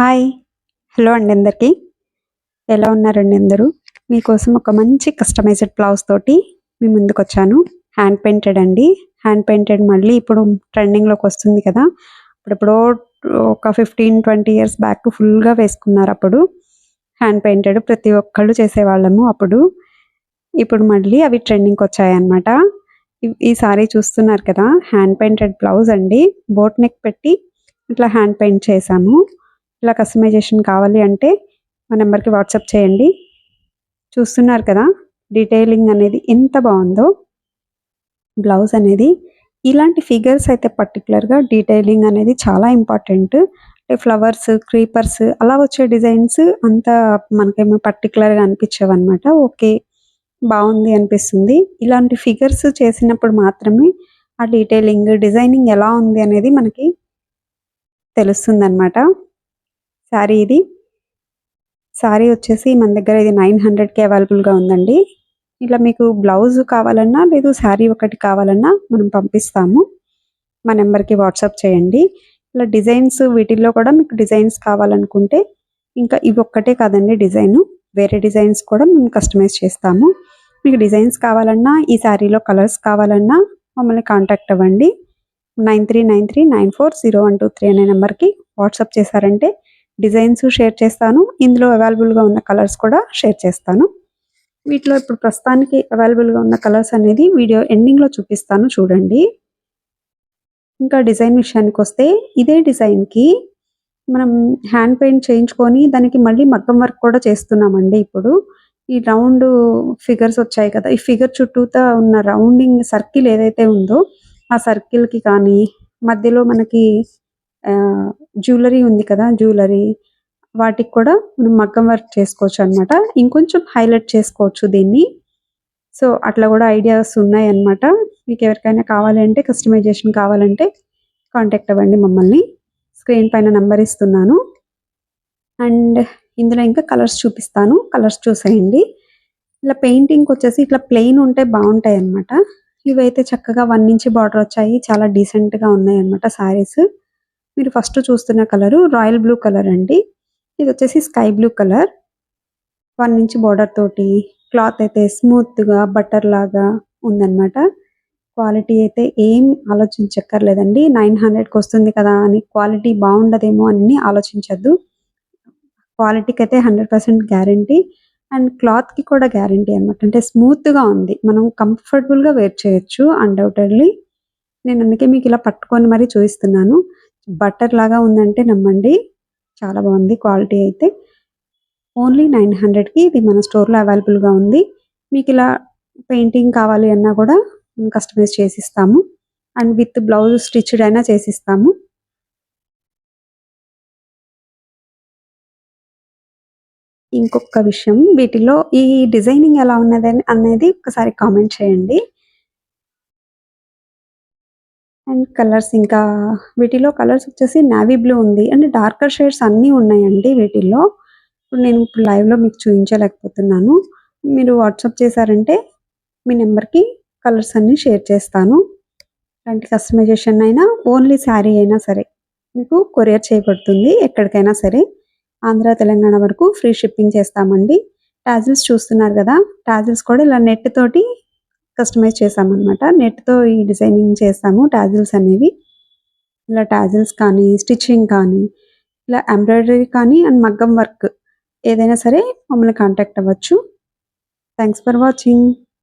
Hi. Hello అండి అందరికీ. ఎలా ఉన్నారండి అందరూ? మీకోసం ఒక మంచి కస్టమైజ్డ్ బ్లౌజ్ తోటి మీ ముందుకు వచ్చాను హ్యాండ్ పెయింటెడ్ అండి. హ్యాండ్ పెయింటెడ్ మళ్ళీ ఇప్పుడు ట్రెండింగ్లోకి వస్తుంది కదా. అప్పుడెప్పుడో ఒక ఫిఫ్టీన్ ట్వంటీ ఇయర్స్ బ్యాక్ ఫుల్గా వేసుకున్నారు అప్పుడు. హ్యాండ్ పెయింటెడ్ ప్రతి ఒక్కళ్ళు చేసేవాళ్ళము అప్పుడు. ఇప్పుడు మళ్ళీ అవి ట్రెండింగ్కి వచ్చాయన్నమాట ఈ- ఈ సారీ చూస్తున్నారు కదా. హ్యాండ్ పెయింటెడ్ బ్లౌజ్ అండి. బోట్ నెక్ పెట్టి ఇట్లా హ్యాండ్ పెయింట్ చేశాము. ఇలా కస్టమైజేషన్ కావాలి అంటే మా నెంబర్కి వాట్సాప్ చేయండి. చూస్తున్నారు కదా డీటెయిలింగ్ అనేది ఎంత బాగుందో. బ్లౌజ్ అనేది ఇలాంటి ఫిగర్స్ అయితే పర్టికులర్గా డీటెయిలింగ్ అనేది చాలా ఇంపార్టెంట్ అంటే ఫ్లవర్స్ క్రీపర్స్ అలా వచ్చే డిజైన్స్ అంత మనకేమో పర్టికులర్గా అనిపించవు అనమాట ఓకే బాగుంది అనిపిస్తుంది. ఇలాంటి ఫిగర్స్ చేసినప్పుడు మాత్రమే ఆ డీటెయిలింగ్ డిజైనింగ్ ఎలా ఉంది అనేది మనకి తెలుస్తుంది అనమాట శారీ ఇది. శారీ వచ్చేసి మన దగ్గర ఇది నైన్ హండ్రెడ్కి అవైలబుల్గా ఉందండి. ఇలా మీకు బ్లౌజ్ కావాలన్నా లేదు శారీ ఒకటి కావాలన్నా మనం పంపిస్తాము. మా నెంబర్కి వాట్సాప్ చేయండి. ఇలా డిజైన్స్ వీటిల్లో కూడా మీకు డిజైన్స్ కావాలనుకుంటే ఇంకా ఇవి ఒక్కటే కాదండి డిజైన్. వేరే డిజైన్స్ కూడా మేము కస్టమైజ్ చేస్తాము. మీకు డిజైన్స్ కావాలన్నా ఈ శారీలో కలర్స్ కావాలన్నా మమ్మల్ని కాంటాక్ట్ అవ్వండి. Nine three nine three nine four zero one two three అనే నెంబర్కి వాట్సాప్ చేశారంటే డిజైన్స్ షేర్ చేస్తాను. ఇందులో అవైలబుల్గా ఉన్న కలర్స్ కూడా షేర్ చేస్తాను. వీటిలో ఇప్పుడు ప్రస్తుతానికి అవైలబుల్గా ఉన్న కలర్స్ అనేది వీడియో ఎండింగ్లో చూపిస్తాను చూడండి. ఇంకా డిజైన్ విషయానికి వస్తే ఇదే డిజైన్కి మనం హ్యాండ్ పెయింట్ చేయించుకొని దానికి మళ్ళీ మగ్గం వర్క్ కూడా చేస్తున్నామండి ఇప్పుడు. ఈ రౌండ్ ఫిగర్స్ వచ్చాయి కదా. ఈ ఫిగర్ చుట్టూతా ఉన్న రౌండింగ్ సర్కిల్ ఏదైతే ఉందో ఆ సర్కిల్కి కానీ మధ్యలో మనకి జ్యువెలరీ ఉంది కదా జ్యువెలరీ. వాటికి కూడా మనం మగ్గం వర్క్ చేసుకోవచ్చు అనమాట ఇంకొంచెం హైలైట్ చేసుకోవచ్చు దీన్ని. సో అట్లా కూడా ఐడియాస్ ఉన్నాయి అన్నమాట మీకు ఎవరికైనా కావాలంటే కస్టమైజేషన్ కావాలంటే కాంటాక్ట్ అవ్వండి మమ్మల్ని. స్క్రీన్ పైన నంబర్ ఇస్తున్నాను. అండ్ ఇందులో ఇంకా కలర్స్ చూపిస్తాను. కలర్స్ చూసేయండి. ఇలా పెయింటింగ్ వచ్చేసి ఇట్లా ప్లెయిన్ ఉంటే బాగుంటాయి అన్నమాట ఇవైతే చక్కగా వన్ ఇంచ్ బార్డర్ వచ్చాయి. చాలా డీసెంట్గా ఉన్నాయి అన్నమాట సారీస్. మీరు ఫస్ట్ చూస్తున్న కలర్ రాయల్ బ్లూ కలర్ అండి. ఇది వచ్చేసి sky blue colour. One inch border తోటి క్లాత్ అయితే స్మూత్గా బటర్ లాగా ఉందన్నమాట. క్వాలిటీ అయితే ఏం ఆలోచించక్కర్లేదండి. నైన్ హండ్రెడ్కి వస్తుంది కదా అని క్వాలిటీ బాగుండదేమో అని ఆలోచించద్దు. క్వాలిటీకి అయితే హండ్రెడ్ పర్సెంట్ గ్యారంటీ అండ్ క్లాత్కి కూడా గ్యారంటీ అనమాట అంటే స్మూత్గా ఉంది. మనం కంఫర్టబుల్గా వేర్ చేయొచ్చు అన్డౌటెడ్లీ నేను అందుకే మీకు ఇలా పట్టుకొని మరీ చూపిస్తున్నాను. బట్టర్ లాగా ఉందంటే నమ్మండి. చాలా బాగుంది క్వాలిటీ అయితే. ఓన్లీ నైన్ హండ్రెడ్కి ఇది మన స్టోర్లో అవైలబుల్గా ఉంది. మీకు ఇలా పెయింటింగ్ కావాలి అన్నా కూడా మేము కస్టమైజ్ చేసిస్తాము. అండ్ విత్ బ్లౌజ్ స్టిచ్డ్ అయినా చేసిస్తాము. ఇంకొక విషయం వీటిలో ఈ డిజైనింగ్ ఎలా ఉన్నది అని- అనేది ఒకసారి కామెంట్ చేయండి. అండ్ కలర్స్ ఇంకా వీటిలో కలర్స్ వచ్చేసి నావీ బ్లూ ఉంది. అండ్ డార్కర్ షేడ్స్ అన్నీ ఉన్నాయండి వీటిల్లో. ఇప్పుడు నేను ఇప్పుడు లైవ్లో మీకు చూపించలేకపోతున్నాను. మీరు వాట్సాప్ చేశారంటే మీ నెంబర్కి కలర్స్ అన్నీ షేర్ చేస్తాను. అలాంటి కస్టమైజేషన్ అయినా ఓన్లీ శారీ అయినా సరే మీకు కొరియర్ చేయబడుతుంది ఎక్కడికైనా సరే. ఆంధ్ర తెలంగాణ వరకు ఫ్రీ షిప్పింగ్ చేస్తామండి. టాజిల్స్ చూస్తున్నారు కదా టాజిల్స్ కూడా ఇలా నెట్ తోటి కస్టమైజ్ చేసామన్నమాట నెట్తో ఈ డిజైనింగ్ చేస్తాము టాజిల్స్ అనేవి. ఇలా టాజిల్స్ కానీ స్టిచ్చింగ్ కానీ ఇలా ఎంబ్రాయిడరీ కానీ అండ్ మగ్గం వర్క్ ఏదైనా సరే మమ్మల్ని కాంటాక్ట్ అవ్వచ్చు. Thanks for watching.